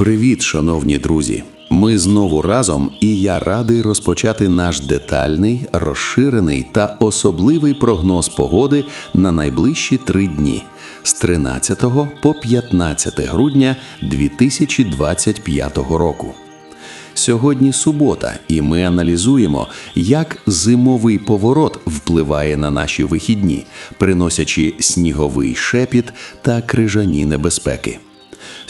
Привіт, шановні друзі! Ми знову разом, і я радий розпочати наш детальний, розширений та особливий прогноз погоди на найближчі три дні з 13 по 15 грудня 2025 року. Сьогодні субота, і ми аналізуємо, як зимовий поворот впливає на наші вихідні, приносячи сніговий шепіт та крижані небезпеки.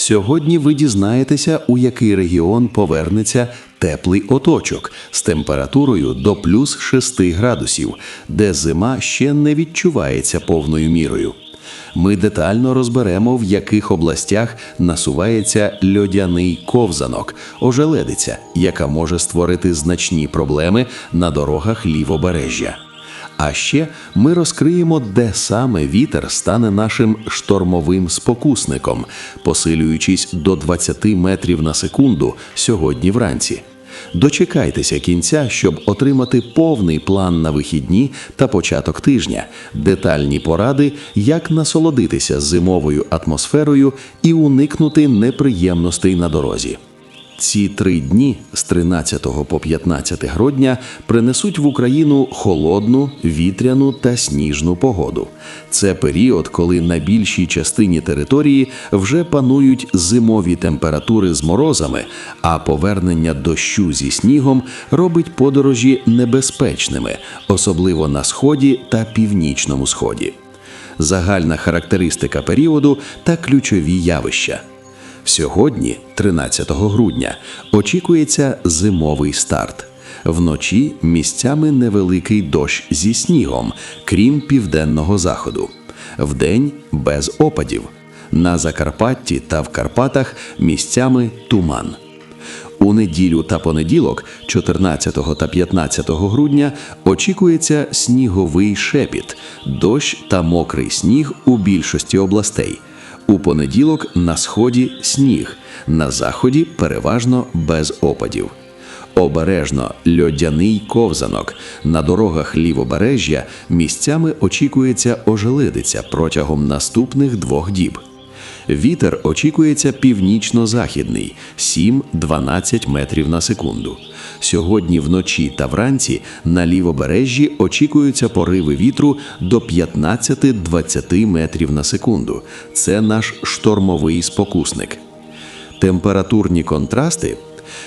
Сьогодні ви дізнаєтеся, у який регіон повернеться теплий оточок з температурою до плюс 6 градусів, де зима ще не відчувається повною мірою. Ми детально розберемо, в яких областях насувається льодяний ковзанок, ожеледиця, яка може створити значні проблеми на дорогах лівобережжя. А ще ми розкриємо, де саме вітер стане нашим штормовим спокусником, посилюючись до 20 метрів на секунду сьогодні вранці. Дочекайтеся кінця, щоб отримати повний план на вихідні та початок тижня, детальні поради, як насолодитися зимовою атмосферою і уникнути неприємностей на дорозі. Ці три дні з 13 по 15 грудня принесуть в Україну холодну, вітряну та сніжну погоду. Це період, коли на більшій частині території вже панують зимові температури з морозами, а повернення дощу зі снігом робить подорожі небезпечними, особливо на сході та північному сході. Загальна характеристика періоду та ключові явища. Сьогодні, 13 грудня, очікується зимовий старт. Вночі місцями невеликий дощ зі снігом, крім південного заходу. Вдень без опадів. На Закарпатті та в Карпатах місцями туман. У неділю та понеділок, 14 та 15 грудня, очікується сніговий шепіт, дощ та мокрий сніг у більшості областей. У понеділок на сході сніг, на заході переважно без опадів. Обережно льодяний ковзанок. На дорогах лівобережжя місцями очікується ожеледиця протягом наступних двох діб. Вітер очікується північно-західний 7-12 метрів на секунду. Сьогодні вночі та вранці на лівобережжі очікуються пориви вітру до 15-20 метрів на секунду. Це наш штормовий спокусник. Температурні контрасти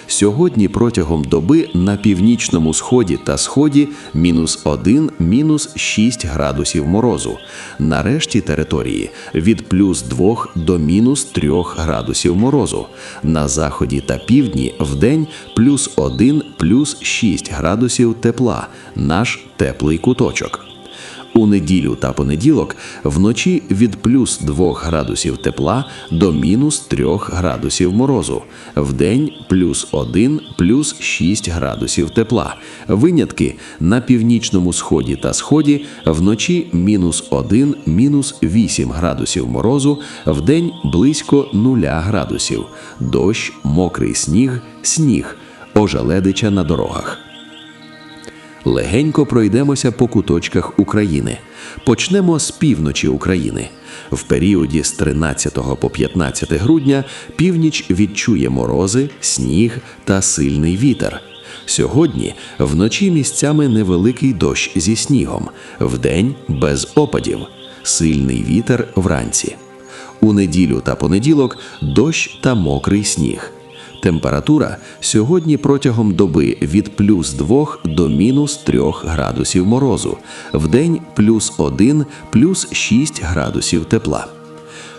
сьогодні протягом доби на північному сході та сході мінус 1, мінус 6 градусів морозу. На решті території від плюс 2 до мінус 3 градусів морозу. На заході та півдні вдень плюс 1, плюс 6 градусів тепла. Наш теплий куточок. У неділю та понеділок вночі від плюс 2 градусів тепла до мінус 3 градусів морозу, вдень плюс 1 плюс 6 градусів тепла. Винятки на північному сході та сході вночі мінус 1 мінус 8 градусів морозу, вдень близько 0 градусів, дощ, мокрий сніг, сніг, ожеледича на дорогах. Легенько пройдемося по куточках України. Почнемо з півночі України. В періоді з 13 по 15 грудня північ відчує морози, сніг та сильний вітер. Сьогодні вночі місцями невеликий дощ зі снігом, вдень без опадів, сильний вітер вранці. У неділю та понеділок дощ та мокрий сніг. Температура сьогодні протягом доби від плюс 2 до мінус 3 градусів морозу, вдень плюс 1, плюс 6 градусів тепла.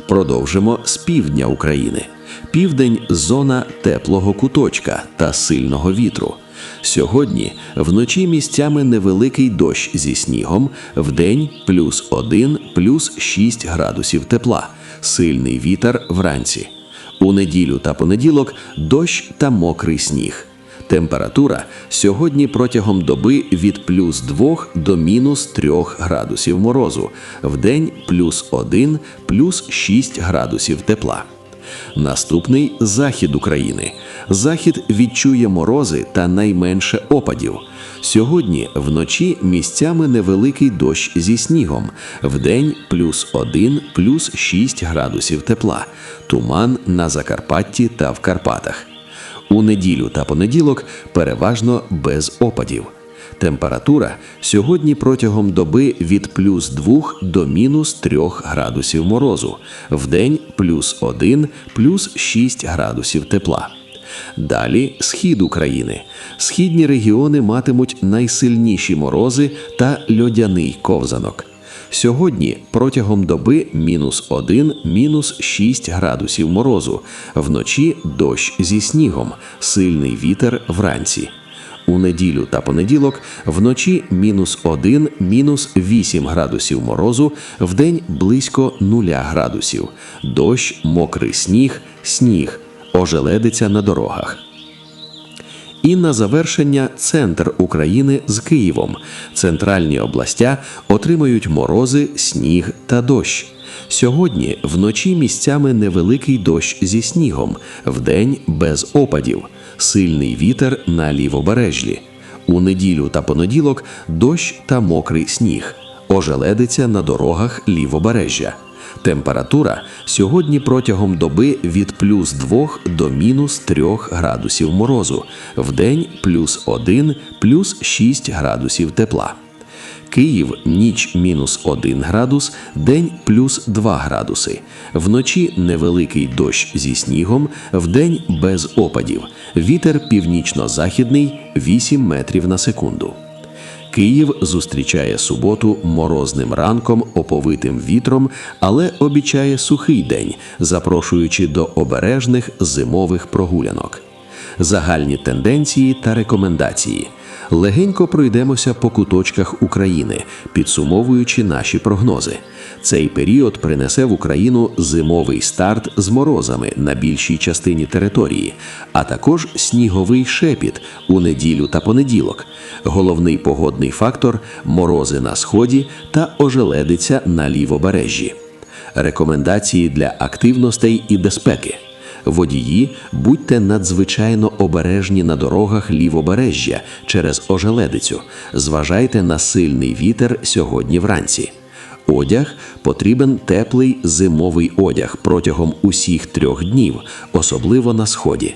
Продовжимо з півдня України. Південь зона теплого куточка та сильного вітру. Сьогодні вночі місцями невеликий дощ зі снігом, вдень плюс 1, плюс 6 градусів тепла, сильний вітер вранці. У неділю та понеділок дощ та мокрий сніг. Температура сьогодні протягом доби від плюс 2 до мінус 3 градусів морозу, вдень плюс 1, плюс 6 градусів тепла. Наступний захід України. Захід відчує морози та найменше опадів. Сьогодні вночі місцями невеликий дощ зі снігом, вдень плюс 1, плюс 6 градусів тепла, туман на Закарпатті та в Карпатах. У неділю та понеділок переважно без опадів. Температура сьогодні протягом доби від плюс 2 до мінус 3 градусів морозу, вдень плюс 1, плюс 6 градусів тепла. Далі схід України. Східні регіони матимуть найсильніші морози та льодяний ковзанок. Сьогодні протягом доби мінус 1, мінус 6 градусів морозу, вночі дощ зі снігом, сильний вітер вранці. У неділю та понеділок вночі мінус 1, мінус 8 градусів морозу, вдень близько 0 градусів, дощ, мокрий сніг, сніг, ожеледиця на дорогах. І на завершення центр України з Києвом. Центральні областя отримають морози, сніг та дощ. Сьогодні вночі місцями невеликий дощ зі снігом, вдень без опадів, сильний вітер на лівобережжі. У неділю та понеділок дощ та мокрий сніг, ожеледиться на дорогах лівобережжя. Температура сьогодні протягом доби від плюс 2 до мінус 3 градусів морозу, вдень плюс 1, плюс 6 градусів тепла. Київ ніч мінус 1 градус, день плюс 2 градуси. Вночі невеликий дощ зі снігом, вдень без опадів. Вітер північно-західний 8 метрів на секунду. Київ зустрічає суботу морозним ранком, оповитим вітром, але обіцяє сухий день, запрошуючи до обережних зимових прогулянок. Загальні тенденції та рекомендації. Легенько пройдемося по куточках України, підсумовуючи наші прогнози. Цей період принесе в Україну зимовий старт з морозами на більшій частині території, а також сніговий шепіт у неділю та понеділок. Головний погодний фактор морози на сході та ожеледиця на лівобережжі. Рекомендації для активностей і безпеки. Водії, будьте надзвичайно обережні на дорогах лівобережжя через ожеледицю. Зважайте на сильний вітер сьогодні вранці. Одяг потрібен теплий зимовий одяг протягом усіх трьох днів, особливо на сході.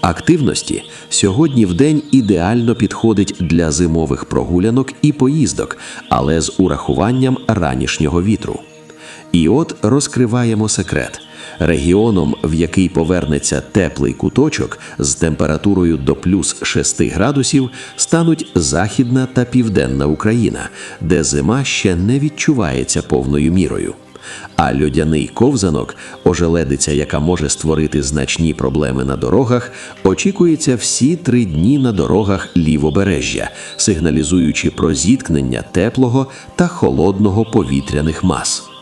Активності сьогодні в день ідеально підходить для зимових прогулянок і поїздок, але з урахуванням ранішнього вітру. І от розкриваємо секрет. Регіоном, в який повернеться теплий куточок з температурою до плюс 6 градусів, стануть Західна та Південна Україна, де зима ще не відчувається повною мірою. А льодяний ковзанок, ожеледиця, яка може створити значні проблеми на дорогах, очікується всі три дні на дорогах лівобережжя, сигналізуючи про зіткнення теплого та холодного повітряних мас.